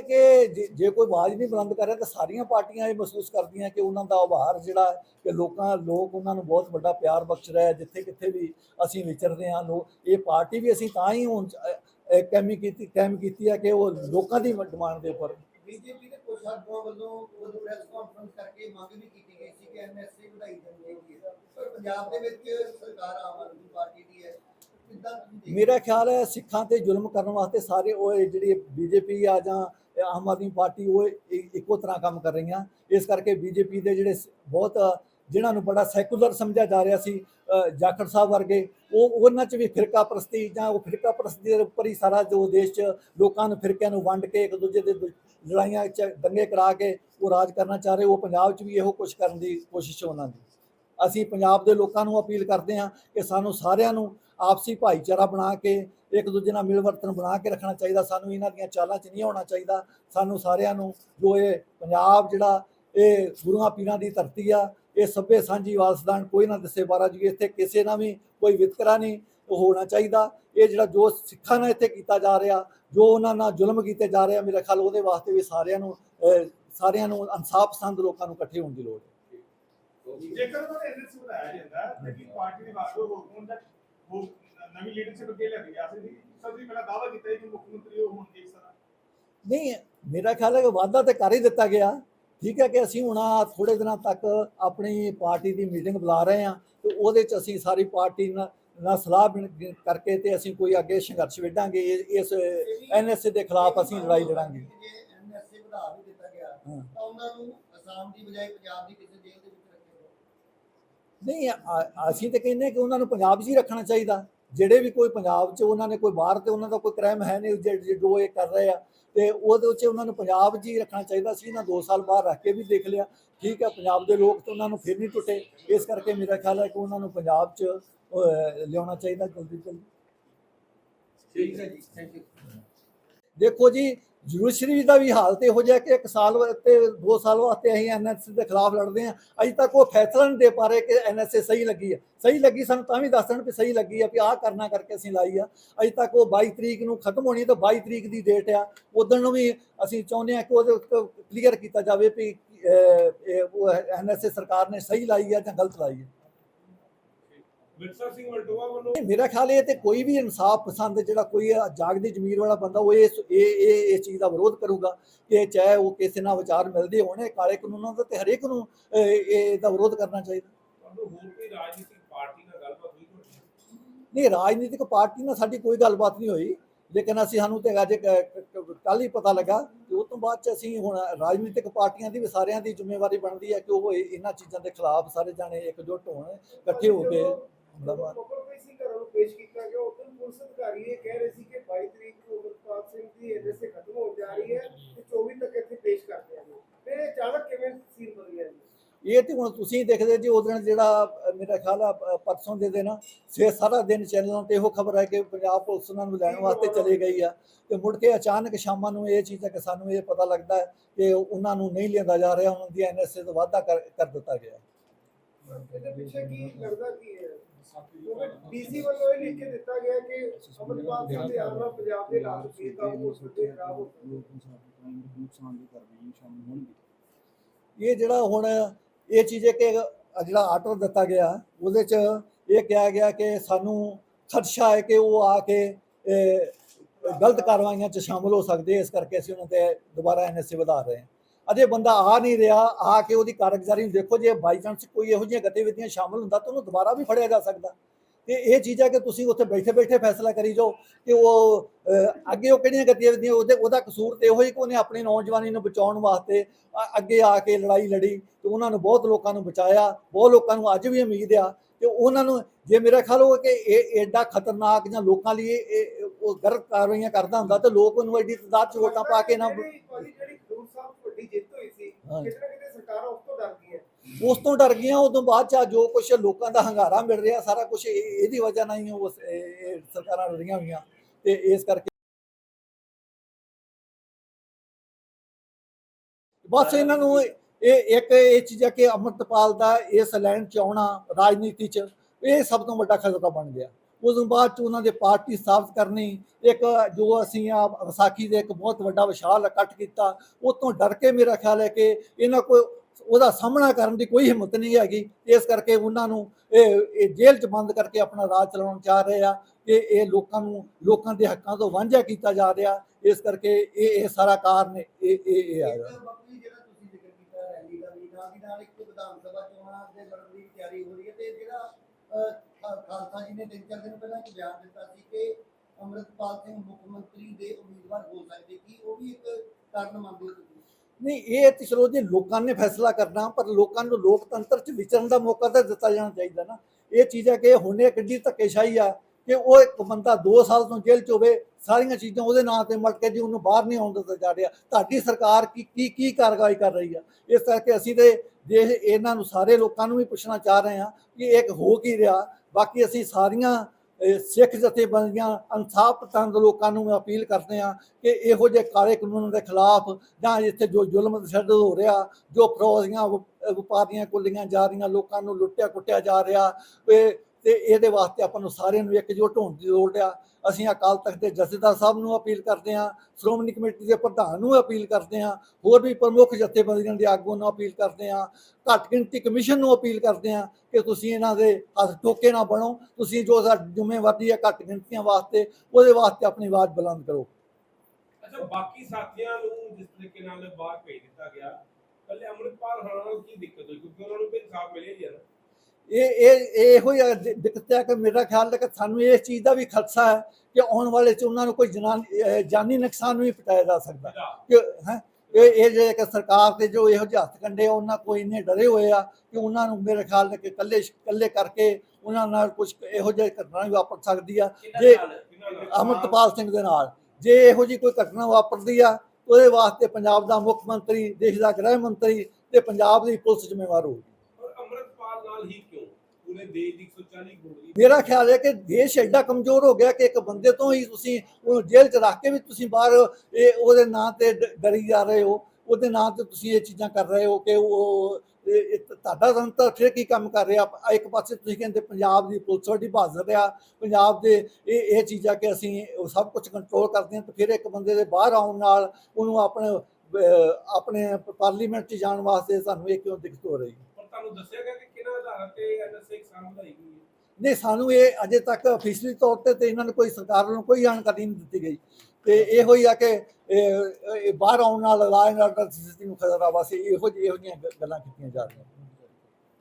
ਹੈ ਕਿ ਜੇ- ਕੋਈ ਆਵਾਜ਼ ਨਹੀਂ ਬੁਲੰਦ ਕਰ ਰਿਹਾ ਤਾਂ ਸਾਰੀਆਂ ਪਾਰਟੀਆਂ ਇਹ ਮਹਿਸੂਸ ਕਰਦੀਆਂ ਕਿ ਉਹਨਾਂ ਦਾ ਉਭਾਰ ਜਿਹੜਾ ਕਿ ਲੋਕਾਂ ਲੋਕ ਉਹਨਾਂ ਨੂੰ ਬਹੁਤ ਵੱਡਾ ਪਿਆਰ ਬਖਸ਼ ਰਿਹਾ ਜਿੱਥੇ ਕਿੱਥੇ ਵੀ ਅਸੀਂ ਵਿਚਰਦੇ ਹਾਂ ਲੋਕ ਇਹ ਪਾਰਟੀ ਵੀ ਅਸੀਂ ਤਾਂ ਹੀ ਹੁਣ ਕੈਮੀ ਕੀਤੀ ਕੈਮ ਕੀਤੀ ਹੈ ਕਿ ਉਹ ਲੋਕਾਂ ਦੀ ਡਿਮਾਂਡ ਦੇ ਉੱਪਰ। ਬੀਜੇਪੀ ਦੇ ਕੁਝ ਆਗੂਆਂ ਵੱਲੋਂ ਉਹ ਪ੍ਰੈਸ ਕਾਨਫਰੰਸ ਕਰਕੇ ਮੰਗ ਵੀ ਕੀਤੀ ਗਈ ਸੀ ਕਿ ਐਨਐਸਏ ਵਧਾਈ ਜਾਣੀ ਚਾਹੀਦੀ ਹੈ। ਪਰ ਪੰਜਾਬ ਦੇ ਵਿੱਚ ਸਰਕਾਰ ਆਮ ਆਦਮੀ ਪਾਰਟੀ ਦੀ ਹੈ। ਕਿੱਦਾਂ ਤੁਸੀਂ ਦੇਖਦੇ ਹੋ? ਮੇਰਾ ਖਿਆਲ ਹੈ ਸਿੱਖਾਂ ਤੇ ਜ਼ੁਲਮ ਕਰਨ ਵਾਸਤੇ ਸਾਰੇ ਉਹ ਜਿਹੜੀ ਬੀਜੇਪੀ ਆ ਜਾਂ ਆਮ ਆਦਮੀ ਪਾਰਟੀ ਉਹ ਇੱਕੋ ਤਰ੍ਹਾਂ ਕੰਮ ਕਰ ਰਹੀਆਂ। ਇਸ ਕਰਕੇ ਬੀਜੇਪੀ ਦੇ ਜਿਹੜੇ ਬਹੁਤ, ਜਿਨ੍ਹਾਂ ਨੂੰ ਬੜਾ ਸੈਕੂਲਰ ਸਮਝਿਆ ਜਾ ਰਿਹਾ ਸੀ ਜਾਖੜ ਸਾਹਿਬ ਵਰਗੇ, ਉਹ, ਉਹਨਾਂ 'ਚ ਵੀ ਫਿਰਕਾ ਪ੍ਰਸਤੀ ਜਾਂ ਉਹ ਫਿਰਕਾ ਪ੍ਰਸਤੀ ਦੇ ਉੱਪਰ ਹੀ ਸਾਰਾ ਜੋ ਦੇਸ਼ 'ਚ ਲੋਕਾਂ ਨੂੰ ਫਿਰਕਿਆਂ ਨੂੰ ਵੰਡ ਕੇ ਇੱਕ ਦੂਜੇ ਦੇ ਲੜਾਈਆਂ 'ਚ ਦੰਗੇ ਕਰਾ ਕੇ ਉਹ ਰਾਜ ਕਰਨਾ ਚਾਹ ਰਹੇ, ਉਹ ਪੰਜਾਬ 'ਚ ਵੀ ਇਹੋ ਕੁਝ ਕਰਨ ਦੀ ਕੋਸ਼ਿਸ਼ ਉਹਨਾਂ ਦੀ। ਅਸੀਂ ਪੰਜਾਬ ਦੇ ਲੋਕਾਂ ਨੂੰ ਅਪੀਲ ਕਰਦੇ ਹਾਂ ਕਿ ਸਾਨੂੰ ਸਾਰਿਆਂ ਨੂੰ ਆਪਸੀ ਭਾਈਚਾਰਾ ਬਣਾ ਕੇ, ਇੱਕ ਦੂਜੇ ਨਾਲ ਮਿਲ ਵਰਤਨ ਬਣਾ ਕੇ ਰੱਖਣਾ ਚਾਹੀਦਾ। ਸਾਨੂੰ ਇਹਨਾਂ ਦੀਆਂ ਚਾਲਾਂ 'ਚ ਨਹੀਂ ਆਉਣਾ ਚਾਹੀਦਾ। ਸਾਨੂੰ ਸਾਰਿਆਂ ਨੂੰ ਜੋ ਇਹ ਪੰਜਾਬ ਜਿਹੜਾ ਇਹ ਗੁਰੂਆਂ ਪੀਰਾਂ ਦੀ ਧਰਤੀ ਆ, ਇਹ ਸਭੇ ਸਾਂਝੀ ਵਾਰਸਦਾਨ ਕੋਈ ਨਾ ਦੱਸੇ ਬਾਰਾ ਜੀ, ਇੱਥੇ ਕਿਸੇ ਨਾਲ ਵੀ ਕੋਈ ਵਿਤਕਰਾ ਨਹੀਂ ਹੋਣਾ ਚਾਹੀਦਾ। ਇਹ ਜਿਹੜਾ ਜੋ ਸਿੱਖਾਂ ਨਾਲ ਇੱਥੇ ਕੀਤਾ ਜਾ ਰਿਹਾ, ਜੋ ਉਹਨਾਂ ਨਾਲ ਜ਼ੁਲਮ ਕੀਤੇ ਜਾ ਰਿਹਾ ਮੇਰੇ ਖਿਆਲ ਉਹਦੇ ਵਾਸਤੇ ਵੀ ਸਾਰਿਆਂ ਨੂੰ ਸਾਰਿਆਂ ਨੂੰ ਇਨਸਾਫ ਪਸੰਦ ਲੋਕਾਂ ਨੂੰ ਇਕੱਠੇ ਹੋਣ ਦੀ ਲੋੜ ਹੈ। ਜੇਕਰ ਉਹਨਾਂ ਨੇ ਐਨਐਸ ਵਧਾਇਆ ਜਾਂਦਾ ਤਾਂ ਕੀ ਪਾਰਟੀ ਦੀ ਵਾਰ ਹੋ ਹੋਣ ਦਾ ਉਹ ਨਵੀਂ ਲੀਡਰਸ਼ਿਪ ਅੱਗੇ ਲੈ ਕੇ ਜਾ ਸਕਦੀ ਸਭ ਤੋਂ ਪਹਿਲਾਂ ਦਾਅਵਾ ਕੀਤਾ ਕਿ ਮੁੱਖ ਮੰਤਰੀ ਉਹ ਹੋਣਗੇ ਇਸ ਤਰ੍ਹਾਂ। ਨਹੀਂ ਮੇਰਾ ਖਿਆਲ ਹੈ ਕਿ ਵਾਅਦਾ ਤੇ ਕਰ ਹੀ ਦਿੱਤਾ ਗਿਆ। ਠੀਕ ਹੈ ਕਿ ਅਸੀਂ ਹੁਣ ਆਹ ਥੋੜੇ ਦਿਨਾਂ ਤੱਕ ਆਪਣੀ ਪਾਰਟੀ ਦੀ ਮੀਟਿੰਗ ਬੁਲਾ ਰਹੇ ਹਾਂ ਤੇ ਉਹਦੇ ਚ ਅਸੀਂ ਸਾਰੀ ਪਾਰਟੀ ਨਾਲ ਸਲਾਹ ਬਣ- ਕਰਕੇ ਤੇ ਅਸੀਂ ਕੋਈ ਅੱਗੇ ਸੰਘਰਸ਼ ਵਿੱਢਾਂਗੇ। ਇਸ ਐਨਐਸਏ ਦੇ ਖਿਲਾਫ ਅਸੀਂ ਲੜਾਈ ਲੜਾਂਗੇ। ਜੇ ਐਨਐਸਏ ਵਧਾ ਵੀ ਦਿੱਤਾ ਗਿਆ। ਤਾਂ ਉਹਨਾਂ ਨੂੰ ਅਸਾਮ ਦੀ ਬਜਾਏ ਪੰਜਾਬ ਦੀ ਕਿਸੇ ਜੇਲ੍ਹ ਨਹੀਂ ਅ- ਅਸੀਂ ਤਾਂ ਕਹਿੰਦੇ ਹਾਂ ਕਿ ਉਹਨਾਂ ਨੂੰ ਪੰਜਾਬ 'ਚ ਹੀ ਰੱਖਣਾ ਚਾਹੀਦਾ। ਜਿਹੜੇ ਵੀ ਕੋਈ ਪੰਜਾਬ 'ਚ ਉਹਨਾਂ ਨੇ ਕੋਈ ਬਾਹਰ ਤੇ ਉਹਨਾਂ ਦਾ ਕੋਈ ਕ੍ਰਾਈਮ ਹੈ ਨਹੀਂ ਜੇ- ਜੇ ਜੋ ਇਹ ਕਰ ਰਹੇ ਆ ਤੇ ਉਹਦੇ ਵਿੱਚ ਉਹਨਾਂ ਨੂੰ ਪੰਜਾਬ 'ਚ ਹੀ ਰੱਖਣਾ ਚਾਹੀਦਾ। ਸੀ ਇਹਨਾਂ 2 ਸਾਲ ਬਾਹਰ ਰੱਖ ਕੇ ਵੀ ਦੇਖ ਲਿਆ। ਠੀਕ ਹੈ ਪੰਜਾਬ ਦੇ ਲੋਕ ਤੇ ਉਹਨਾਂ ਨੂੰ ਫਿਰ ਨਹੀਂ ਟੁੱਟੇ। ਇਸ ਕਰਕੇ ਮੇਰਾ ਖਿਆਲ ਹੈ ਕਿ ਉਹਨਾਂ ਨੂੰ ਪੰਜਾਬ 'ਚ ਲਿਆਉਣਾ ਚਾਹੀਦਾ ਜਲਦੀ ਜਲਦੀ। ਠੀਕ ਹੈ ਜੀ ਥੈਂਕ ਯੂ ਦੇਖੋ ਜੀ ਯੂਨੀਵਰਸਿਟੀ ਦਾ ਵੀ ਹਾਲਤ ਇਹੋ ਜਿਹਾ ਕਿ ਇੱਕ ਸਾਲ ਤੇ 2 ਸਾਲ ਵਾਸਤੇ ਅਸੀਂ ਐਨਐਸਏ ਦੇ ਖਿਲਾਫ ਲੜਦੇ ਹਾਂ। ਅਜੇ ਤੱਕ ਉਹ ਫੈਸਲਾ ਨਹੀਂ ਦੇ ਪਾ ਰਹੇ ਕਿ ਐਨਐਸਏ ਸਹੀ ਲੱਗੀ ਹੈ ਸਹੀ ਲੱਗੀ ਸਾਨੂੰ ਤਾਂ ਵੀ ਦੱਸ ਦੇਣ ਵੀ ਸਹੀ ਲੱਗੀ ਆ ਵੀ ਆਹ ਕਰਨਾ ਕਰਕੇ ਅਸੀਂ ਲਾਈ ਆ। ਅਜੇ ਤੱਕ ਉਹ 22 ਤਰੀਕ ਨੂੰ ਖਤਮ ਹੋਣੀ ਤਾਂ 22 ਤਰੀਕ ਦੀ ਡੇਟ ਆ। ਉਦੋਂ ਨੂੰ ਵੀ ਅਸੀਂ ਚਾਹੁੰਦੇ ਹਾਂ ਕਿ ਉਹਦੇ ਉੱਤੇ ਕਲੀਅਰ ਕੀਤਾ ਜਾਵੇ ਵੀ ਅਹ, ਇਹ ਉਹ ਐਨਐਸਏ ਸਰਕਾਰ ਨੇ ਸਹੀ ਲਾਈ ਆ ਜਾਂ ਗਲਤ ਲਾਈ ਹੈ ਵਿਰਸਾ ਸਿੰਘ ਵਲਟੋਆ ਵੱਲੋਂ ਨਹੀਂ, ਮੇਰਾ ਖਿਆਲ ਇਹ ਤੇ ਕੋਈ ਵੀ ਇਨਸਾਫ ਪਸੰਦ ਜਿਹੜਾ ਕੋਈ ਜਾਗਦੀ ਜ਼ਮੀਰ ਵਾਲਾ ਬੰਦਾ ਉਹ ਇਸ ਇਹ ਇਹ ਇਸ ਚੀਜ਼ ਦਾ ਵਿਰੋਧ ਕਰੂਗਾ ਕਿ ਚਾਹੇ ਉਹ ਕਿਸੇ ਨਾਲ ਵਿਚਾਰ ਮਿਲਦੇ ਹੋਣ ਕਾਲੇ ਕਾਨੂੰਨਾਂ ਦਾ ਤੇ ਹਰੇਕ ਨੂੰ ਇਹ ਦਾ ਵਿਰੋਧ ਕਰਨਾ ਚਾਹੀਦਾ। ਤੁਹਾਨੂੰ ਹੋਰ ਕੋਈ ਰਾਜਨੀਤਿਕ ਪਾਰਟੀ ਨਾਲ ਗੱਲਬਾਤ ਹੋਈ ਤੁਹਾਡੀ ਨਹੀਂ ਰਾਜਨੀਤਿਕ ਪਾਰਟੀ ਨਾਲ ਸਾਡੀ ਕੋਈ ਗੱਲਬਾਤ ਨਹੀਂ ਹੋਈ ਲੇਕਿਨ ਅਸੀਂ ਸਾਨੂੰ ਤੇ ਅੱਜ ਕੱਲ ਹੀ ਪਤਾ ਲੱਗਾ ਕਿ ਉਹ ਤੋਂ ਬਾਅਦ ਚ ਅਸੀਂ ਹੁਣ ਰਾਜਨੀਤਿਕ ਪਾਰਟੀਆਂ ਦੀ ਵੀ ਸਾਰਿਆਂ ਦੀ ਜ਼ਿੰਮੇਵਾਰੀ ਬਣਦੀ ਹੈ ਕਿ ਉਹ ਇਹ- ਇਹਨਾਂ ਚੀਜ਼ਾਂ ਦੇ ਖਿਲਾਫ ਸਾਰੇ ਜਾਣੇ ਇਕਜੁੱਟ ਹੋਣ ਇਕੱਠੇ ਹੋ ਕੇ ਮਤਲਬ ਕੋਪਰਪ੍ਰੀਤ ਸਿੰਘ ਘਰਾਂ ਨੂੰ ਪੇਸ਼ ਕੀਤਾ ਗਿਆ ਉਦੋਂ ਪੁਲਿਸ ਅਧਿਕਾਰੀ ਇਹ ਕਹਿ ਰਹੇ ਸੀ ਕਿ 22 ਤਰੀਕ ਨੂੰ ਅਮਰਪਾਲ ਸਿੰਘ ਦੀ ਐਨਐਸਏ ਖਤਮ ਹੋ ਜਾ ਰਹੀ ਹੈ ਤੇ 24 ਤੱਕ ਇੱਥੇ ਪੇਸ਼ ਕਰ ਦਿਆਂਗੇ ਤੇ ਅਚਾਨਕ ਕਿਵੇਂ ਸੀਨ ਬਦਲ ਗਿਆ ਜੀ? ਇਹ ਤੇ ਹੁਣ ਤੁਸੀਂ ਦੇਖਦੇ ਜੀ ਉਹ ਦਿਨ ਜਿਹੜਾ ਮੇਰਾ ਖਿਆਲ ਆ ਪਰਸੋਂ ਦੇ ਦਿਨ ਸੇ ਸਾਰਾ ਦਿਨ ਚੈਨਲਾਂ ਤੇ ਇਹੋ ਖਬਰ ਹੈ ਕਿ ਪੰਜਾਬ ਪੁਲਿਸ ਉਹਨਾਂ ਨੂੰ ਲੈਣ ਵਾਸਤੇ ਚਲੀ ਗਈ ਆ। ਤੇ ਮੁੜ ਕੇ ਅਚਾਨਕ ਸ਼ਾਮਾਂ ਨੂੰ ਇਹ ਚੀਜ਼ ਹੈ ਕਿ ਸਾਨੂੰ ਇਹ ਪਤਾ ਲੱਗਦਾ ਹੈ ਕਿ ਉਹਨਾਂ ਨੂੰ ਨਹੀਂ ਲਿਆਂਦਾ ਜਾ ਰਿਹਾ ਉਹਨਾਂ ਦੀ ਐਨਐਸਏ ਤੋਂ ਵਾਅਦਾ ਕਰ ਕਰ ਦਿੱਤਾ ਗਿਆ। ਇਹਦੇ ਪਿੱਛੇ ਕੀ ਲੱਗਦਾ ਕੀ ਹੈ? ਡੀਸੀ ਵੱਲੋਂ ਇਹ ਲਿਖ ਕੇ ਦਿੱਤਾ ਗਿਆ ਕਿ ਅਮਰਪਾਲ ਸਿੰਘ ਦੇ ਨਾਲ ਪੰਜਾਬ ਦੇ ਹਾਲਾਤ ਬੇਕਾਬੂ ਹੋ ਸਕਦੇ ਖਰਾਬ ਹੋ ਸਕਦੇ ਇਹ ਜਿਹੜਾ ਹੁਣ ਇਹ ਚੀਜ਼ ਹੈ ਕਿ ਜਿਹੜਾ ਆਰਡਰ ਦਿੱਤਾ ਗਿਆ ਉਹਦੇ ਚ ਇਹ ਕਿਹਾ ਗਿਆ ਕਿ ਸਾਨੂੰ ਖਦਸ਼ਾ ਹੈ ਕਿ ਉਹ ਆ ਕੇ ਗਲਤ ਕਾਰਵਾਈਆਂ ਚ ਸ਼ਾਮਲ ਹੋ ਸਕਦੇ ਇਸ ਕਰਕੇ ਅਸੀਂ ਉਹਨਾਂ ਤੇ ਦੁਬਾਰਾ ਐਨਐਸਏ ਵਧਾ ਰਹੇ ਹਾਂ। ਅਜੇ ਬੰਦਾ ਆ ਨਹੀਂ ਰਿਹਾ ਆ ਕੇ ਉਹਦੀ ਕਾਰਗੁਜ਼ਾਰੀ ਨੂੰ ਦੇਖੋ ਜੇ ਬਾਈ ਚਾਂਸ ਕੋਈ ਇਹੋ ਜਿਹੀਆਂ ਗਤੀਵਿਧੀਆਂ ਸ਼ਾਮਲ ਹੁੰਦਾ ਤਾਂ ਉਹਨੂੰ ਦੁਬਾਰਾ ਵੀ ਫੜਿਆ ਜਾ ਸਕਦਾ। ਤੇ ਇਹ ਚੀਜ਼ ਹੈ ਕਿ ਤੁਸੀਂ ਉੱਥੇ ਬੈਠੇ ਬੈਠੇ ਫੈਸਲਾ ਕਰੀ ਜਾਓ ਕਿ ਉਹ ਅੱਗੇ ਉਹ ਕਿਹੜੀਆਂ ਗਤੀਵਿਧੀਆਂ ਉਹਦੇ ਉਹਦਾ ਕਸੂਰ ਤੇ ਇਹੋ ਹੀ ਕਿ ਉਹਨੇ ਆਪਣੀ ਨੌਜਵਾਨੀ ਨੂੰ ਬਚਾਉਣ ਵਾਸਤੇ ਅੱਗੇ ਆ ਕੇ ਲੜਾਈ ਲੜੀ ਤੇ ਉਹਨਾਂ ਨੂੰ ਬਹੁਤ ਲੋਕਾਂ ਨੂੰ ਬਚਾਇਆ ਬਹੁਤ ਲੋਕਾਂ ਨੂੰ ਅੱਜ ਵੀ ਉਮੀਦ ਆ ਤੇ ਉਹਨਾਂ ਨੂੰ ਜੇ ਮੇਰਾ ਖਿਆਲ ਉਹ ਕਿ ਇਹ ਐਡਾ ਖਤਰਨਾਕ ਜਾਂ ਲੋਕਾਂ ਲਈ ਇਹ- ਇਹ ਉਹ ਗਲਤ ਕਾਰਵਾਈਆਂ ਕਰਦਾ ਹੁੰਦਾ ਤਾਂ ਲੋਕ ਉਹਨੂੰ ਐਡੀ ਤਾਦਾਦ ਚ ਵੋਟਾਂ ਪਾ ਕੇ ਨਾ ਜਿਹੜੀ ਭਾਜੀ ਜਿਹੜੀ ਖਡੂਰ ਸਾਹਿਬ ਤੋਂ ਵੱਡੀ ਜਿੱਤ ਹੋਈ ਸੀ ਹਾਂ। ਕਿਤੇ ਨਾ ਕਿਤੇ ਸਰਕਾਰਾਂ ਉਸ ਤੋਂ ਡਰ ਗਈਆਂ ਉਸ ਤੋਂ ਡਰ ਗਈਆਂ ਉਦੋਂ ਬਾਅਦ ਚ ਆ ਜੋ ਕੁਝ ਲੋਕਾਂ ਦਾ ਹੰਗਾਰਾ ਮਿਲ ਰਿਹਾ ਸਾਰਾ ਕੁਝ ਇਹਦੀ ਵਜ੍ਹਾ ਨਾਲ ਹੀ ਇਹ- ਇਹ ਸਰਕਾਰਾਂ ਲੜੀਆਂ ਹੋਈਆਂ ਤੇ ਇਸ ਕਰਕੇ ਬਸ ਇਹਨਾਂ ਨੂੰ ਇਹ ਇੱਕ ਇਹ ਚੀਜ਼ ਹੈ ਕਿ ਅਮਰਤਪਾਲ ਦਾ ਇਸ ਲਾਈਨ ਚ ਆਉਣਾ ਰਾਜਨੀਤੀ ਚ ਇਹ ਸਭ ਤੋਂ ਵੱਡਾ ਖਤਰਾ ਬਣ ਗਿਆ। ਉਸ ਤੋਂ ਬਾਅਦ ਚ ਉਹਨਾਂ ਦੇ ਪਾਰਟੀ ਸਥਾਪਿਤ ਕਰਨੀ, ਇੱਕ ਜੋ ਅਸੀਂ ਆ ਵਿਸਾਖੀ ਦੇ ਇੱਕ ਬਹੁਤ ਵੱਡਾ ਵਿਸ਼ਾਲ ਇਕੱਠ ਕੀਤਾ, ਉਹ ਡਰ ਕੇ ਮੇਰਾ ਖਿਆਲ ਹੈ ਕਿ ਇਹਨਾਂ ਕੋਈ ਉਹਦਾ ਸਾਹਮਣਾ ਕਰਨ ਦੀ ਕੋਈ ਹਿੰਮਤ ਨਹੀਂ ਹੈਗੀ। ਇਸ ਕਰਕੇ ਉਹਨਾਂ ਨੂੰ ਇਹ ਜੇਲ੍ਹ 'ਚ ਬੰਦ ਕਰਕੇ ਆਪਣਾ ਰਾਜ ਚਲਾਉਣ ਚਾਹ ਰਹੇ ਆ। ਕਿ ਇਹ ਲੋਕਾਂ ਨੂੰ, ਲੋਕਾਂ ਦੇ ਹੱਕਾਂ ਤੋਂ ਵਾਂਝਾ ਕੀਤਾ ਜਾ ਰਿਹਾ। ਇਸ ਕਰਕੇ ਇਹ ਇਹ ਸਾਰਾ ਕਾਰਨ ਇਹ ਇਹ ਇਹ ਹੈਗਾ ਵਿਧਾਨ ਸਭਾ ਚੋਣਾਂ ਦੇ ਲੜਨ ਦੀ ਤਿਆਰੀ ਹੋ ਰਹੀ ਹੈ ਤੇ ਜਿਹੜਾ ਖਾਲਸਾ ਜੀ ਨੇ ਤਿੰਨ ਚਾਰ ਦਿਨ ਪਹਿਲਾਂ ਇੱਕ ਬਿਆਨ ਦਿੱਤਾ ਸੀ ਕਿ ਅੰਮ੍ਰਿਤਪਾਲ ਸਿੰਘ ਮੁੱਖ ਮੰਤਰੀ ਦੇ ਉਮੀਦਵਾਰ ਹੋ ਸਕਦੇ ਕੀ ਉਹ ਵੀ ਇੱਕ ਕਾਰਨ ਮੰਨਦੇ ਹੋ ਨਹੀਂ, ਇਹ ਤੇ ਚਲੋ ਜੀ ਲੋਕਾਂ ਨੇ ਫੈਸਲਾ ਕਰਨਾ, ਪਰ ਲੋਕਾਂ ਨੂੰ ਲੋਕਤੰਤਰ 'ਚ ਵਿਚਰਨ ਦਾ ਮੌਕਾ ਤਾਂ ਦਿੱਤਾ ਜਾਣਾ ਚਾਹੀਦਾ ਨਾ। ਇਹ ਚੀਜ਼ਾਂ ਕਿ ਹੁਣੇ ਕਿੱਡੀ ਧੱਕੇਸ਼ਾਹੀ ਆ ਕਿ ਉਹ ਇੱਕ ਬੰਦਾ 2 ਸਾਲ ਤੋਂ ਜੇਲ੍ਹ 'ਚ ਹੋਵੇ, ਸਾਰੀਆਂ ਚੀਜ਼ਾਂ ਉਹਦੇ ਨਾਂ ਤੇ ਮੜ ਕੇ ਜੀ ਉਹਨੂੰ ਬਾਹਰ ਨਹੀਂ ਆਉਣ ਦਿੱਤਾ ਜਾ ਰਿਹਾ। ਤੁਹਾਡੀ ਸਰਕਾਰ ਕੀ ਕੀ ਕੀ ਕਾਰਵਾਈ ਕਰ ਰਹੀ ਆ? ਇਸ ਕਰਕੇ ਅਸੀਂ ਤੇ ਜੇ ਇਹਨਾਂ ਨੂੰ ਸਾਰੇ ਲੋਕਾਂ ਨੂੰ ਵੀ ਪੁੱਛਣਾ ਚਾਹ ਰਹੇ ਹਾਂ ਕਿ ਇਹ ਇੱਕ ਹੋ ਕੀ ਰਿਹਾ, ਬਾਕੀ ਅਸੀਂ ਸਾਰੀਆਂ ਸਿੱਖ ਜਥੇਬੰਦੀਆਂ, ਇਨਸਾਫ ਪਸੰਦ ਲੋਕਾਂ ਨੂੰ ਅਪੀਲ ਕਰਦੇ ਹਾਂ ਕਿ ਇਹੋ ਜਿਹੇ ਕਾਲੇ ਕਾਨੂੰਨ ਦੇ ਖਿਲਾਫ ਜਾਂ ਇੱਥੇ ਜੋ ਜ਼ੁਲਮ ਤਸ਼ੱਦਦ ਹੋ ਰਿਹਾ, ਜੋ ਫਰੋਜ਼ੀਆਂ ਵਪ- ਵਪਾਰੀਆਂ, ਕੁੱਲੀਆਂ ਜਾ ਰਹੀਆਂ, ਲੋਕਾਂ ਨੂੰ ਲੁੱਟਿਆ ਕੁੱਟਿਆ ਜਾ ਰਿਹਾ ਤੇ ਇਹਦੇ ਵਾਸਤੇ ਆਪਾਂ ਨੂੰ ਸਾਰਿਆਂ ਨੂੰ ਇਕਜੁੱਟ ਹੋਣ ਦੀ ਲੋੜ ਆ। ਅਸੀਂ ਅਕਾਲ ਤਖਤ ਦੇ ਜਥੇਦਾਰ ਸਾਹਿਬ ਨੂੰ ਅਪੀਲ ਕਰਦੇ ਹਾਂ, ਸ਼੍ਰੋਮਣੀ ਕਮੇਟੀ ਦੇ ਪ੍ਰਧਾਨ ਨੂੰ ਅਪੀਲ ਕਰਦੇ ਹਾਂ, ਹੋਰ ਵੀ ਪ੍ਰਮੁੱਖ ਜਥੇਬੰਦੀਆਂ ਦੇ ਆਗੂਆਂ ਨੂੰ ਅਪੀਲ ਕਰਦੇ ਹਾਂ, ਘੱਟ ਗਿਣਤੀ ਕਮਿਸ਼ਨ ਨੂੰ ਅਪੀਲ ਕਰਦੇ ਹਾਂ ਕਿ ਤੁਸੀਂ ਇਹਨਾਂ ਦੇ ਹੱਥ ਟੋਕੇ ਨਾ ਬਣੋ। ਤੁਸੀਂ ਜੋ ਸਾਡੀ ਜ਼ਿੰਮੇਵਾਰੀ ਹੈ ਘੱਟ ਗਿਣਤੀਆਂ ਵਾਸਤੇ, ਉਹਦੇ ਵਾਸਤੇ ਆਪਣੀ ਆਵਾਜ਼ ਬੁਲੰਦ ਕਰੋ। ਅੱਛਾ, ਬਾਕੀ ਸਾਥੀਆਂ ਨੂੰ ਜਿਸ ਤਰੀਕੇ ਨਾਲ ਬਾਹਰ ਭੇਜ ਦਿੱਤਾ ਗਿਆ, ਕੱਲੇ ਅਮਰਿਤਪਾਲ ਹੋਣਾ ਨਾਲ ਕੀ ਦਿੱਕਤ ਹੋਈ? ਕਿਉਂਕਿ ਉਹਨਾਂ ਨੂੰ ਵੀ ਇਨਸਾਫ ਮਿਲਿਆ ਹੀ ਇਹ ਇਹ ਇਹੋ ਹੀ ਦਿੱਕਤ ਹੈ ਕਿ ਮੇਰਾ ਖਿਆਲ ਹੈ ਕਿ ਸਾਨੂੰ ਇਸ ਚੀਜ਼ ਦਾ ਵੀ ਖਦਸ਼ਾ ਹੈ ਕਿ ਆਉਣ ਵਾਲੇ ਚ ਉਹਨਾਂ ਨੂੰ ਕੋਈ ਜਾਨੀ ਨੁਕਸਾਨ ਵੀ ਪਟਾਇਆ ਜਾ ਸਕਦਾ। ਕਿ ਹੈ ਇਹ ਇਹ ਜਿਹੜੇ ਕਿ ਸਰਕਾਰ ਦੇ ਜੋ ਇਹੋ ਜਿਹੇ ਹੱਥ ਕੰਡੇ ਉਹਨਾਂ ਕੋਈ ਇੰਨੇ ਡਰੇ ਹੋਏ ਆ ਕਿ ਉਹਨਾਂ ਨੂੰ ਮੇਰੇ ਖਿਆਲ ਹੈ ਕਿ ਕੱਲੇ ਇਕੱਲੇ ਕਰਕੇ ਉਹਨਾਂ ਨਾਲ ਕੁਝ ਇਹੋ ਜਿਹੀ ਘਟਨਾ ਵੀ ਵਾਪਰ ਸਕਦੀ ਆ। ਜੇ ਨਾਲ? ਅਮਰਤਪਾਲ ਸਿੰਘ ਦੇ ਨਾਲ। ਜੇ ਇਹੋ ਜਿਹੀ ਕੋਈ ਘਟਨਾ ਵਾਪਰਦੀ ਆ ਉਹਦੇ ਵਾਸਤੇ ਪੰਜਾਬ ਦਾ ਮੁੱਖ ਮੰਤਰੀ ਦੇਸ਼ ਦਾ ਗ੍ਰਹਿ ਮੰਤਰੀ ਤੇ ਪੰਜਾਬ ਦੀ ਪੁਲਿਸ ਜ਼ਿੰਮੇਵਾਰ ਹੋਊਗੀ ਔਰ ਅਮਰਿਤਪਾਲ ਨਾਲ ਹੀ ਕਿਉਂ ਪੂਰੇ ਦੇਸ਼ ਦੀ 140 ਕਰੋੜ ਦੀ ਮੇਰਾ ਖਿਆਲ ਹੈ ਕਿ ਦੇਸ਼ ਐਡਾ ਕਮਜ਼ੋਰ ਹੋ ਗਿਆ ਕਿ ਇੱਕ ਬੰਦੇ ਤੋਂ ਹੀ ਤੁਸੀਂ ਉਹਨੂੰ ਜੇਲ੍ਹ 'ਚ ਰੱਖ ਕੇ ਵੀ ਤੁਸੀਂ ਬਾਹਰ ਇਹ ਉਹਦੇ ਨਾਂ ਤੇ ਡ- ਡਰੀ ਜਾ ਰਹੇ ਹੋ। ਉਹਦੇ ਨਾਂ ਤੇ ਤੁਸੀਂ ਇਹ ਚੀਜ਼ਾਂ ਕਰ ਰਹੇ ਹੋ ਕਿ ਉਹ ਤੁਹਾਡਾ ਤੰਤਰ ਫਿਰ ਕੀ ਕੰਮ ਕਰ ਰਿਹਾ? ਇੱਕ ਪਾਸੇ ਤੁਸੀਂ ਕਹਿੰਦੇ ਪੰਜਾਬ ਦੀ ਪੁਲਿਸ ਵੱਡੀ ਬਹਾਦਰ ਆ। ਪੰਜਾਬ ਦੇ ਇਹ ਇਹ ਚੀਜ਼ਾਂ ਕਿ ਅਸੀਂ ਸਭ ਕੁਝ ਕੰਟਰੋਲ ਕਰਦੇ ਹਾਂ ਤੇ ਫਿਰ ਇੱਕ ਬੰਦੇ ਦੇ ਬਾਹਰ ਆਉਣ ਨਾਲ ਉਹਨੂੰ ਆਪਣੇ ਆਪਣੇ ਪਾਰਲੀਮੈਂਟ 'ਚ ਜਾਣ ਵਾਸਤੇ ਸਾਨੂੰ ਇਹ ਕਿਉਂ ਦਿੱਕਤ ਹੋ ਰਹੀ ਹੈ? ਤੁਹਾਨੂੰ ਦੱਸਿਆ ਗਿਆ ਕਿ ਕਿਹਨਾਂ ਆਧਾਰਾਂ ਤੇ ਐਨਐਸਏ ਕਿਸਾਨ ਵਧਾਈ ਗਈ ਹੈ? ਨਹੀਂ ਸਾਨੂੰ ਇਹ ਅਜੇ ਤੱਕ ਅਫੀਸ਼ਲੀ ਤੌਰ ਤੇ ਤੇ ਇਹਨਾਂ ਨੂੰ ਕੋਈ ਸਰਕਾਰ ਵੱਲੋਂ ਕੋਈ ਜਾਣਕਾਰੀ ਨਹੀਂ ਦਿੱਤੀ ਗਈ। ਤੇ ਇਹੋ ਹੀ ਆ ਕਿ ਇਹ- ਬਾਹਰ ਆਉਣ ਨਾਲ ਐਂਡ ਆਰਡਰ ਸਿਸਟਮ ਨੂੰ ਖਤਰਾ ਵਾਸਤੇ ਇਹੋ ਜਿਹੀ ਇਹੋ ਜਿਹੀਆਂ ਗੱਲਾਂ ਕੀਤੀਆਂ ਜਾ ਰਹੀਆਂ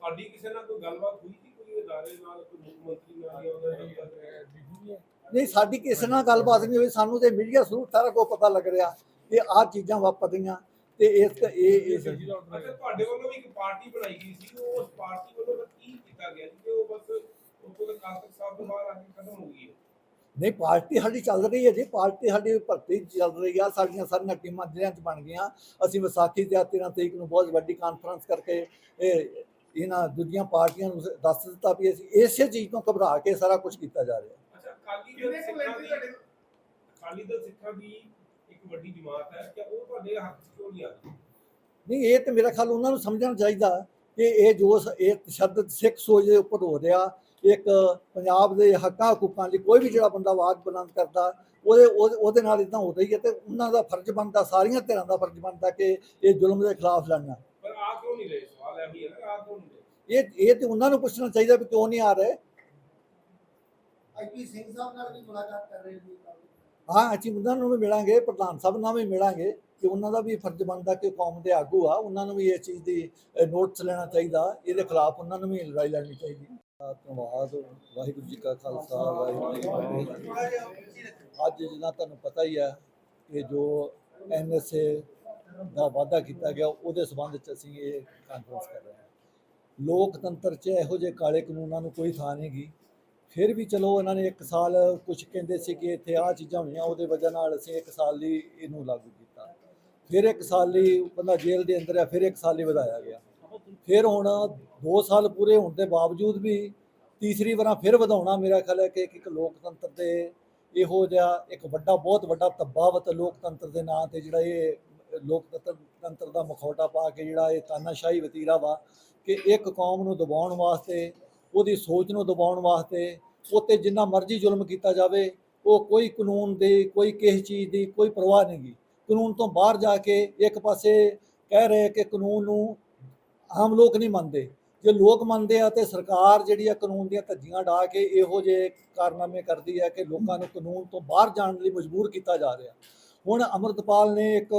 ਤੁਹਾਡੀ ਕਿਸੇ ਨਾਲ ਕੋਈ ਗੱਲਬਾਤ ਹੋਈ ਸੀ? ਕੋਈ ਅਦਾਰੇ ਨਾਲ ਕੋਈ ਮੁੱਖ ਮੰਤਰੀ ਨਾਲ ਜਾਂ ਉਹਦੇ ਦਫ਼ਤਰ ਨਹੀਂ ਸਾਡੀ ਕਿਸੇ ਨਾਲ ਗੱਲਬਾਤ ਨਹੀਂ ਹੋਈ। ਸਾਨੂੰ ਤੇ ਮੀਡੀਆ ਥਰੂ ਸਾਰਾ ਕੁਝ ਪਤਾ ਲੱਗ ਰਿਹਾ ਕਿ ਆਹ ਚੀਜ਼ਾਂ ਵਾਪਰ ਰਹੀਆਂ। ਤੇ ਇਸ ਇਹ ਇਸ ਅੱਛਾ ਤੁਹਾਡੇ ਵੱਲੋਂ ਵੀ ਇੱਕ ਪਾਰਟੀ ਬਣਾਈ ਗਈ ਸੀ ਉਹ ਉਸ ਪਾਰਟੀ ਵੱਲੋਂ ਤਾਂ ਕੀ ਕੀਤਾ ਗਿਆ ਜੀ? ਕਿ ਉਹ ਬਸ ਉਹ ਤੋਂ ਕਾਲਤਕ ਸਾਹਿਬ ਤੋਂ ਬਾਹਰ ਆ ਕੇ ਖਤਮ ਹੋ ਗਈ ਹੈ। ਨਹੀਂ ਪਾਰਟੀ ਸਾਡੀ ਚੱਲ ਰਹੀ ਹੈ ਜੀ ਪਾਰਟੀ ਸਾਡੀ ਭਰਤੀ ਚੱਲ ਰਹੀ ਆ ਸਾਡੀਆਂ ਸਾਰੀਆਂ ਟੀਮਾਂ ਜ਼ਿਲ੍ਹਿਆਂ 'ਚ ਬਣ ਗਈਆਂ। ਅਸੀਂ ਵਿਸਾਖੀ ਦੇ 13 ਤਰੀਕ ਨੂੰ ਬਹੁਤ ਵੱਡੀ ਕਾਨਫਰੰਸ ਕਰਕੇ ਇਹ ਇਹਨਾਂ ਦੂਜੀਆਂ ਪਾਰਟੀਆਂ ਨੂੰ ਦੱਸ ਦਿੱਤਾ ਵੀ ਅਸੀਂ ਇਸੇ ਚੀਜ਼ ਤੋਂ ਘਬਰਾ ਕੇ ਸਾਰਾ ਕੁਝ ਕੀਤਾ ਜਾ ਰਿਹਾ। ਅੱਛਾ ਅਕਾਲੀ ਦਲ ਸਿੱਖਾਂ ਦੀ ਅਕਾਲੀ ਦਲ ਸਿੱਖਾਂ ਦੀ ਵੱਡੀ ਜਮਾਤ ਹੈ ਕਿ ਉਹ ਤੁਹਾਡੇ ਹੱਥ 'ਚ ਕਿਉਂ ਨਹੀਂ ਆ ਰਹੀ? ਨਹੀਂ ਇਹ ਤੇ ਮੇਰਾ ਖਿਆਲ ਉਹਨਾਂ ਨੂੰ ਸਮਝਣਾ ਚਾਹੀਦਾ ਕਿ ਇਹ ਜੋ ਸ- ਇਹ ਤਸ਼ੱਦਦ ਸਿੱਖ ਸੋਚ ਦੇ ਉੱਪਰ ਹੋ ਰਿਹਾ। ਇੱਕ ਪੰਜਾਬ ਦੇ ਹੱਕਾਂ ਹਕੂਕਾਂ ਲਈ ਕੋਈ ਵੀ ਜਿਹੜਾ ਬੰਦਾ ਆਵਾਜ਼ ਬੁਲੰਦ ਕਰਦਾ ਉਹਦੇ ਉਹਦੇ ਨਾਲ ਇਦਾਂ ਹੋ ਰਹੀ ਹੈ ਤੇ ਉਹਨਾਂ ਦਾ ਫਰਜ਼ ਬਣਦਾ ਸਾਰੀਆਂ ਧਿਰਾਂ ਦਾ ਫਰਜ਼ ਬਣਦਾ ਕਿ ਇਹ ਜ਼ੁਲਮ ਦੇ ਖਿਲਾਫ ਲੜਨਾ। ਪਰ ਆ ਕਿਉਂ ਨਹੀਂ ਰਹੇ? ਸਵਾਲ ਇਹ ਵੀ ਹੈ ਨਾ ਆ ਕਿਉਂ ਨਹੀਂ ਰਹੇ? ਇਹ ਇਹ ਤੇ ਉਹਨਾਂ ਨੂੰ ਪੁੱਛਣਾ ਚਾਹੀਦਾ ਵੀ ਕਿਉਂ ਨਹੀਂ ਆ ਰਹੇ। ਆਈਪੀ ਸਿੰਘ ਸਾਹਿਬ ਨਾਲ ਵੀ ਮੁਲਾਕਾਤ ਕਰ ਰਹੇ ਜੀ ਹਾਂ, ਅਸੀਂ ਉਹਨਾਂ ਨੂੰ ਵੀ ਮਿਲਾਂਗੇ, ਪ੍ਰਧਾਨ ਸਾਹਿਬ ਨਾਲ ਵੀ ਮਿਲਾਂਗੇ ਕਿ ਉਹਨਾਂ ਦਾ ਵੀ ਫਰਜ਼ ਬਣਦਾ ਕਿ ਕੌਮ ਦੇ ਆਗੂ ਆ, ਉਹਨਾਂ ਨੂੰ ਵੀ ਇਹ ਚੀਜ਼ ਦੀ ਨੋਟਿਸ ਲੈਣਾ ਚਾਹੀਦਾ, ਇਹਦੇ ਖਿਲਾਫ ਉਹਨਾਂ ਨੂੰ ਵੀ ਲੜਾਈ ਲੜਨੀ ਚਾਹੀਦੀ। ਧੰਨਵਾਦ, ਵਾਹਿਗੁਰੂ ਜੀ ਕਾ ਖਾਲਸਾ, ਵਾਹਿਗੁਰੂ ਜੀ ਕੀ ਫਤਿਹ। ਅੱਜ ਜਿੱਦਾਂ ਤੁਹਾਨੂੰ ਪਤਾ ਹੀ ਹੈ ਕਿ ਜੋ ਐਨਐਸਏ ਦਾ ਵਾਅਦਾ ਕੀਤਾ ਗਿਆ, ਉਹਦੇ ਸਬੰਧ ਚ ਅਸੀਂ ਇਹ ਕਾਨਫਰੰਸ ਕਰ ਰਹੇ ਹਾਂ। ਲੋਕਤੰਤਰ 'ਚ ਇਹੋ ਜਿਹੇ ਕਾਲੇ ਕਾਨੂੰਨਾਂ ਨੂੰ ਕੋਈ ਥਾਂ ਨਹੀਂ ਗੀ। ਫਿਰ ਵੀ ਚਲੋ ਇਹਨਾਂ ਨੇ ਇੱਕ ਸਾਲ ਕੁਝ ਕਹਿੰਦੇ ਸੀ ਕਿ ਇੱਥੇ ਆਹ ਚੀਜ਼ਾਂ ਹੋਈਆਂ, ਉਹਦੇ ਵਜ੍ਹਾ ਨਾਲ ਅਸੀਂ ਇੱਕ ਸਾਲ ਲਈ ਇਹਨੂੰ ਲਾਗੂ ਕੀਤਾ। ਫਿਰ ਇੱਕ ਸਾਲ ਲਈ ਬੰਦਾ ਜੇਲ੍ਹ ਦੇ ਅੰਦਰ ਆ, ਫਿਰ ਇੱਕ ਸਾਲ ਲਈ ਵਧਾਇਆ ਗਿਆ। ਫਿਰ ਹੁਣ 2 ਸਾਲ ਪੂਰੇ ਹੋਣ ਦੇ ਬਾਵਜੂਦ ਵੀ ਤੀਸਰੀ ਵਾਰਾਂ ਫਿਰ ਵਧਾਉਣਾ ਮੇਰਾ ਖਿਆਲ ਹੈ ਕਿ ਇੱਕ ਲੋਕਤੰਤਰ ਦੇ ਇਹੋ ਜਿਹਾ ਇੱਕ ਵੱਡਾ, ਬਹੁਤ ਵੱਡਾ ਤਬਾਵਤ ਲੋਕਤੰਤਰ ਦੇ ਨਾਂ ਤੇ ਜਿਹੜਾ ਇਹ ਲੋਕਤੰਤਰ ਤੰਤਰ ਦਾ ਮਖੌਟਾ ਪਾ ਕੇ ਜਿਹੜਾ ਇਹ ਤਾਨਾਸ਼ਾਹੀ ਵਤੀਰਾ ਵਾ ਕਿ ਇੱਕ ਕੌਮ ਨੂੰ ਦਬਾਉਣ ਵਾਸਤੇ ਉਹਦੀ ਸੋਚ ਨੂੰ ਦਬਾਉਣ ਵਾਸਤੇ ਉੱਤੇ ਜਿੰਨਾ ਮਰਜ਼ੀ ਜ਼ੁਲਮ ਕੀਤਾ ਜਾਵੇ, ਉਹ ਕੋਈ ਕਾਨੂੰਨ ਦੀ, ਕੋਈ ਕਿਸੇ ਚੀਜ਼ ਦੀ ਕੋਈ ਪਰਵਾਹ ਨਹੀਂ ਗੀ। ਕਾਨੂੰਨ ਤੋਂ ਬਾਹਰ ਜਾ ਕੇ ਇੱਕ ਪਾਸੇ ਕਹਿ ਰਹੇ ਕਿ ਕਾਨੂੰਨ ਨੂੰ ਆਮ ਲੋਕ ਨਹੀਂ ਮੰਨਦੇ। ਜੇ ਲੋਕ ਮੰਨਦੇ ਆ ਤੇ ਸਰਕਾਰ ਜਿਹੜੀ ਆ ਕਾਨੂੰਨ ਦੀਆਂ ਧੱਜੀਆਂ ਢਾ ਕੇ ਇਹੋ ਜਿਹੇ ਕਾਰਨਾਮੇ ਕਰਦੀ ਹੈ ਕਿ ਲੋਕਾਂ ਨੂੰ ਕਾਨੂੰਨ ਤੋਂ ਬਾਹਰ ਜਾਣ ਲਈ ਮਜਬੂਰ ਕੀਤਾ ਜਾ ਰਿਹਾ। ਹੁਣ ਅਮਰਤਪਾਲ ਨੇ ਇੱਕ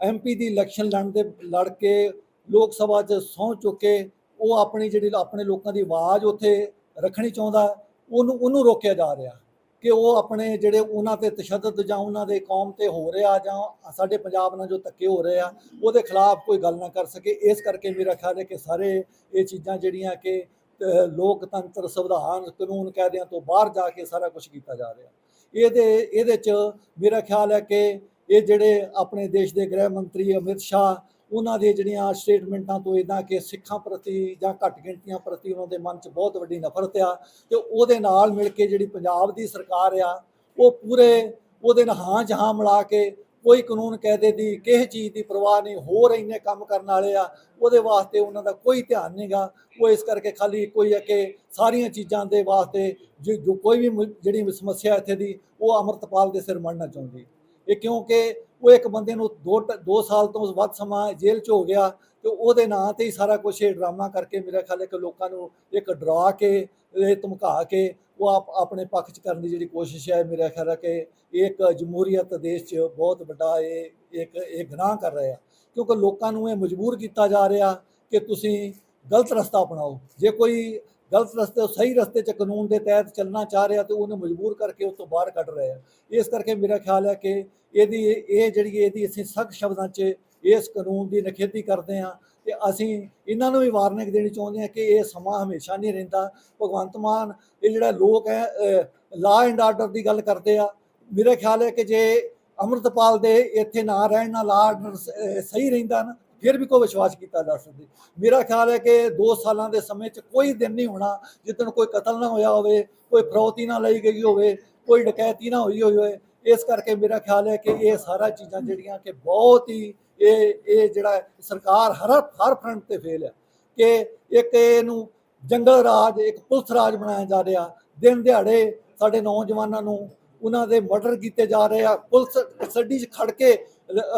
ਐਮਪੀ ਦੀ ਇਲੈਕਸ਼ਨ ਲੜਨ ਦੇ, ਲੜ ਕੇ ਲੋਕ ਸਭਾ 'ਚ ਸਹੁੰ ਚੁੱਕੇ ਉਹ ਆਪਣੀ ਜਿਹੜੀ ਆਪਣੇ ਲੋਕਾਂ ਦੀ ਆਵਾਜ਼ ਉੱਥੇ ਰੱਖਣੀ ਚਾਹੁੰਦਾ, ਉਹਨੂੰ ਉਹਨੂੰ ਰੋਕਿਆ ਜਾ ਰਿਹਾ ਕਿ ਉਹ ਆਪਣੇ ਜਿਹੜੇ ਉਹਨਾਂ ਤੇ ਤਸ਼ੱਦਦ ਜਾਂ ਉਹਨਾਂ ਦੇ ਕੌਮ ਤੇ ਹੋ ਰਿਹਾ ਜਾਂ ਸਾਡੇ ਪੰਜਾਬ ਨਾਲ ਜੋ ਧੱਕੇ ਹੋ ਰਹੇ ਆ, ਉਹਦੇ ਖਿਲਾਫ ਕੋਈ ਗੱਲ ਨਾ ਕਰ ਸਕੇ। ਇਸ ਕਰਕੇ ਮੇਰਾ ਖਿਆਲ ਹੈ ਕਿ ਸਾਰੇ ਇਹ ਚੀਜ਼ਾਂ ਜਿਹੜੀਆਂ ਕਿ ਲੋਕਤੰਤਰ ਸੰਵਿਧਾਨ ਕਾਨੂੰਨ ਕਾਇਦਿਆਂ ਤੋਂ ਬਾਹਰ ਜਾ ਕੇ ਸਾਰਾ ਕੁਝ ਕੀਤਾ ਜਾ ਰਿਹਾ। ਇਹਦੇ ਇਹਦੇ ਚ ਮੇਰਾ ਖਿਆਲ ਹੈ ਕਿ ਇਹ ਜਿਹੜੇ ਆਪਣੇ ਦੇਸ਼ ਦੇ ਗ੍ਰਹਿ ਮੰਤਰੀ ਅਮਿਤ ਸ਼ਾਹ ਉਹਨਾਂ ਦੀਆਂ ਜਿਹੜੀਆਂ ਸਟੇਟਮੈਂਟਾਂ ਤੋਂ ਇਦਾਂ ਕਿ ਸਿੱਖਾਂ ਪ੍ਰਤੀ ਜਾਂ ਘੱਟ ਗਿਣਤੀਆਂ ਪ੍ਰਤੀ ਉਹਨਾਂ ਦੇ ਮਨ 'ਚ ਬਹੁਤ ਵੱਡੀ ਨਫ਼ਰਤ ਆ ਤੇ ਉਹਦੇ ਨਾਲ ਮਿਲ ਕੇ ਜਿਹੜੀ ਪੰਜਾਬ ਦੀ ਸਰਕਾਰ ਆ, ਉਹ ਪੂਰੇ ਉਹਦੇ ਨਾਲ ਹਾਂ ਜਹਾਂ ਮਿਲਾ ਕੇ ਕੋਈ ਕਾਨੂੰਨ ਕਾਇਦੇ ਦੀ ਕਿਸੇ ਚੀਜ਼ ਦੀ ਪਰਵਾਹ ਨਹੀਂ, ਹੋਰ ਇੰਨੇ ਕੰਮ ਕਰਨ ਵਾਲੇ ਆ, ਉਹਦੇ ਵਾਸਤੇ ਉਹਨਾਂ ਦਾ ਕੋਈ ਧਿਆਨ ਨਹੀਂਗਾ ਉਹ ਇਸ ਕਰਕੇ ਖਾਲੀ ਕੋਈ ਹੈ ਕਿ ਸਾਰੀਆਂ ਚੀਜ਼ਾਂ ਦੇ ਵਾਸਤੇ ਜੋ ਜੋ ਕੋਈ ਵੀ ਜਿਹੜੀ ਸਮੱਸਿਆ ਇੱਥੇ ਦੀ, ਉਹ ਅਮਰਤਪਾਲ ਦੇ ਸਿਰ ਮੜਨਾ ਚਾਹੁੰਦੀ। ਇਹ ਕਿਉਂਕਿ ਉਹ ਇੱਕ ਬੰਦੇ ਨੂੰ 2 2 ਸਾਲ ਤੋਂ ਵੱਧ ਸਮਾਂ ਜੇਲ੍ਹ 'ਚ ਹੋ ਗਿਆ ਤੇ ਉਹਦੇ ਨਾਂ ਤੇ ਹੀ ਸਾਰਾ ਕੁਝ ਇਹ ਡਰਾਮਾ ਕਰਕੇ ਮੇਰਾ ਖਿਆਲ ਹੈ ਕਿ ਲੋਕਾਂ ਨੂੰ ਇੱਕ ਡਰਾ ਕੇ ਇਹ ਧਮਕਾ ਕੇ ਉਹ ਆਪ, ਆਪਣੇ ਪੱਖ 'ਚ ਕਰਨ ਦੀ ਜਿਹੜੀ ਕੋਸ਼ਿਸ਼ ਹੈ, ਮੇਰਾ ਖਿਆਲ ਹੈ ਕਿ ਇਹ ਇੱਕ ਜਮਹੂਰੀਅਤ ਦੇਸ਼ 'ਚ ਬਹੁਤ ਵੱਡਾ ਇਹ, ਇੱਕ, ਇਹ ਗੁਨਾਹ ਕਰ ਰਿਹਾ। ਕਿਉਂਕਿ ਲੋਕਾਂ ਨੂੰ ਇਹ ਮਜਬੂਰ ਕੀਤਾ ਜਾ ਰਿਹਾ ਕਿ ਤੁਸੀਂ ਗਲਤ ਰਸਤਾ ਅਪਣਾਓ। ਜੇ ਕੋਈ ਗਲਤ ਰਸਤੇ ਸਹੀ ਰਸਤੇ 'ਚ ਕਾਨੂੰਨ ਦੇ ਤਹਿਤ ਚੱਲਣਾ ਚਾਹ ਰਿਹਾ ਤੇ ਉਹਨੂੰ ਮਜਬੂਰ ਕਰਕੇ ਉਸ ਤੋਂ ਬਾਹਰ ਕੱਢ ਰਹੇ ਆ। ਇਸ ਕਰਕੇ ਮੇਰਾ ਖਿਆਲ ਹੈ ਕਿ ਇਹਦੀ ਇਹ ਜਿਹੜੀ ਇਹਦੀ ਅਸੀਂ ਸਖਤ ਸ਼ਬਦਾਂ 'ਚ ਇਸ ਕਾਨੂੰਨ ਦੀ ਨਿਖੇਧੀ ਕਰਦੇ ਹਾਂ ਤੇ ਅਸੀਂ ਇਹਨਾਂ ਨੂੰ ਵੀ ਵਾਰਨਿੰਗ ਦੇਣੀ ਚਾਹੁੰਦੇ ਹਾਂ ਕਿ ਇਹ ਸਮਾਂ ਹਮੇਸ਼ਾ ਨਹੀਂ ਰਹਿੰਦਾ। ਭਗਵੰਤ ਮਾਨ, ਇਹ ਜਿਹੜਾ ਲੋਕ ਹੈ ਲਾ ਐਂਡ ਆਰਡਰ ਦੀ ਗੱਲ ਕਰਦੇ ਆ। ਮੇਰਾ ਖਿਆਲ ਹੈ ਕਿ ਜੇ ਅਮਰਤਪਾਲ ਦੇ ਇੱਥੇ ਨਾ ਰਹਿਣ ਨਾਲ ਲਾ ਆਰਡਰ ਸਹੀ ਰਹਿੰਦਾ ਨਾ ਫਿਰ ਵੀ ਕੋਈ ਵਿਸ਼ਵਾਸ ਕੀਤਾ ਜਾ ਸਕਦਾ। ਮੇਰਾ ਖਿਆਲ ਹੈ ਕਿ 2 ਸਾਲਾਂ ਦੇ ਸਮੇਂ 'ਚ ਕੋਈ ਦਿਨ ਨਹੀਂ ਹੋਣਾ ਜਿੱਦਣ ਕੋਈ ਕਤਲ ਨਾ ਹੋਇਆ ਹੋਵੇ, ਕੋਈ ਫਰੋਤੀ ਨਾ ਲਈ ਗਈ ਹੋਵੇ, ਕੋਈ ਡਕੈਤੀ ਨਾ ਹੋਈ ਹੋਵੇ। ਇਸ ਕਰਕੇ ਮੇਰਾ ਖਿਆਲ ਹੈ ਕਿ ਇਹ ਸਾਰਾ ਚੀਜ਼ਾਂ ਜਿਹੜੀਆਂ ਕਿ ਬਹੁਤ ਹੀ ਇਹ ਇਹ ਜਿਹੜਾ ਸਰਕਾਰ ਹਰ ਹਰ ਫਰੰਟ ਤੇ ਫੇਲ ਹੈ ਕਿ ਇੱਕ ਇਹਨੂੰ ਜੰਗਲ ਰਾਜ, ਇੱਕ ਪੁਲਿਸ ਰਾਜ ਬਣਾਇਆ ਜਾ ਰਿਹਾ। ਦਿਨ ਦਿਹਾੜੇ ਸਾਡੇ ਨੌਜਵਾਨਾਂ ਨੂੰ ਉਹਨਾਂ ਦੇ ਮਰਡਰ ਕੀਤੇ ਜਾ ਰਹੇ ਆ। ਪੁਲਿਸ ਕਸਟਡੀ 'ਚ ਖੜ ਕੇ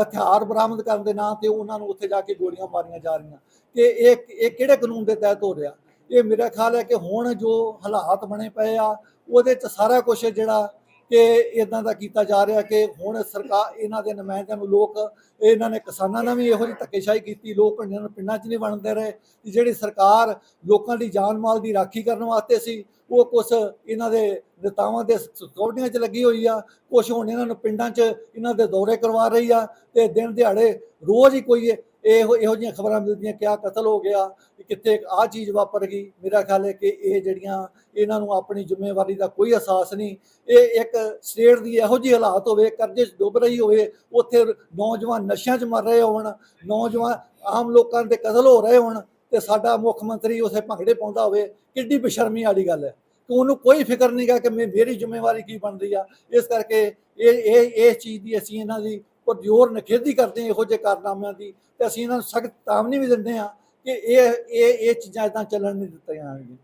ਹਥਿਆਰ ਬਰਾਮਦ ਕਰਨ ਦੇ ਨਾਂ ਤੇ ਉਹਨਾਂ ਨੂੰ ਉੱਥੇ ਜਾ ਕੇ ਗੋਲੀਆਂ ਮਾਰੀਆਂ ਜਾ ਰਹੀਆਂ। ਕਿ ਇਹ ਇਹ ਕਿਹੜੇ ਕਾਨੂੰਨ ਦੇ ਤਹਿਤ ਹੋ ਰਿਹਾ? ਇਹ ਮੇਰਾ ਖਿਆਲ ਹੈ ਕਿ ਹੁਣ ਜੋ ਹਾਲਾਤ ਬਣੇ ਪਏ ਆ, ਉਹਦੇ 'ਚ ਸਾਰਾ ਕੁਝ ਜਿਹੜਾ ਕਿ ਇਦਾਂ ਦਾ ਕੀਤਾ ਜਾ ਰਿਹਾ ਕਿ ਹੁਣ ਸਰਕਾਰ, ਇਹਨਾਂ ਦੇ ਨੁਮਾਇੰਦਿਆਂ ਨੂੰ ਲੋਕ, ਇਹਨਾਂ ਨੇ ਕਿਸਾਨਾਂ ਨਾਲ ਵੀ ਇਹੋ ਜਿਹੀ ਧੱਕੇਸ਼ਾਹੀ ਕੀਤੀ, ਲੋਕ ਇਹਨਾਂ ਨੂੰ ਪਿੰਡਾਂ 'ਚ ਨਹੀਂ ਵੰਡਦੇ ਰਹੇ। ਤੇ ਜਿਹੜੀ ਸਰਕਾਰ ਲੋਕਾਂ ਦੀ ਜਾਨ ਮਾਲ ਦੀ ਰਾਖੀ ਕਰਨ ਵਾਸਤੇ ਸੀ, ਉਹ ਕੁਛ ਇਹਨਾਂ ਦੇ ਨੇਤਾਵਾਂ ਦੇ ਸਿਕਿਉਰਟੀਆਂ 'ਚ ਲੱਗੀ ਹੋਈ ਆ, ਕੁਛ ਹੁਣ ਇਹਨਾਂ ਨੂੰ ਪਿੰਡਾਂ 'ਚ ਇਹਨਾਂ ਦੇ ਦੌਰੇ ਕਰਵਾ ਰਹੀ ਆ, ਤੇ ਦਿਨ ਦਿਹਾੜੇ ਰੋਜ਼ ਹੀ ਕੋਈ ਇਹੋ ਇਹੋ ਜਿਹੀਆਂ ਖਬਰਾਂ ਮਿਲਦੀਆਂ ਕਿ ਆ ਕਤਲ ਹੋ ਗਿਆ ਕਿੱਥੇ ਆ ਚੀਜ਼ ਵਾਪਰ ਗਈ। ਮੇਰਾ ਖਿਆਲ ਹੈ ਕਿ ਇਹ ਜਿਹੜੀਆਂ ਇਹਨਾਂ ਨੂੰ ਆਪਣੀ ਜ਼ਿੰਮੇਵਾਰੀ ਦਾ ਕੋਈ ਅਹਿਸਾਸ ਨਹੀਂ, ਇਹ ਇੱਕ ਸਟੇਟ ਦੀ ਇਹੋ ਜਿਹੀ ਹਾਲਾਤ ਹੋਵੇ, ਕਰਜ਼ੇ 'ਚ ਡੁੱਬ ਰਹੀ ਹੋਵੇ, ਉੱਥੇ ਨੌਜਵਾਨ ਨਸ਼ਿਆਂ 'ਚ ਮਰ ਰਹੇ ਹੋਣ, ਨੌਜਵਾਨ ਆਮ ਲੋਕਾਂ ਦੇ ਕਤਲ ਹੋ ਰਹੇ ਹੋਣ ਤੇ ਸਾਡਾ ਮੁੱਖ ਮੰਤਰੀ ਉਸੇ ਭੰਗੜੇ ਪਾਉਂਦਾ ਹੋਵੇ, ਕਿੱਡੀ ਬੇਸ਼ਰਮੀ ਵਾਲੀ ਗੱਲ ਹੈ। ਕਿ ਉਹਨੂੰ ਕੋਈ ਫਿਕਰ ਨਹੀਂਗਾ ਕਿ ਮੇ- ਮੇਰੀ ਜ਼ਿੰਮੇਵਾਰੀ ਕੀ ਬਣਦੀ ਆ। ਇਸ ਕਰਕੇ ਇਹ ਇਹ ਇਸ ਚੀਜ਼ ਦੀ ਅਸੀਂ ਇਹਨਾਂ ਦੀ ਔਰ ਜ਼ੋਰ ਨਿਖੇਧੀ ਕਰਦੇ ਇਹੋ ਜਿਹੇ ਕਾਰਨਾਮਿਆਂ ਦੀ, ਤੇ ਅਸੀਂ ਇਹਨਾਂ ਨੂੰ ਸਖਤ ਤਾਮਨੀ ਵੀ ਦਿੰਦੇ ਹਾਂ ਕਿ ਇਹ ਇਹ ਇਹ ਚੀਜ਼ਾਂ ਇਦਾਂ ਚੱਲਣ ਨਹੀਂ ਦਿੱਤੀਆਂ ਜਾਣਗੀਆਂ।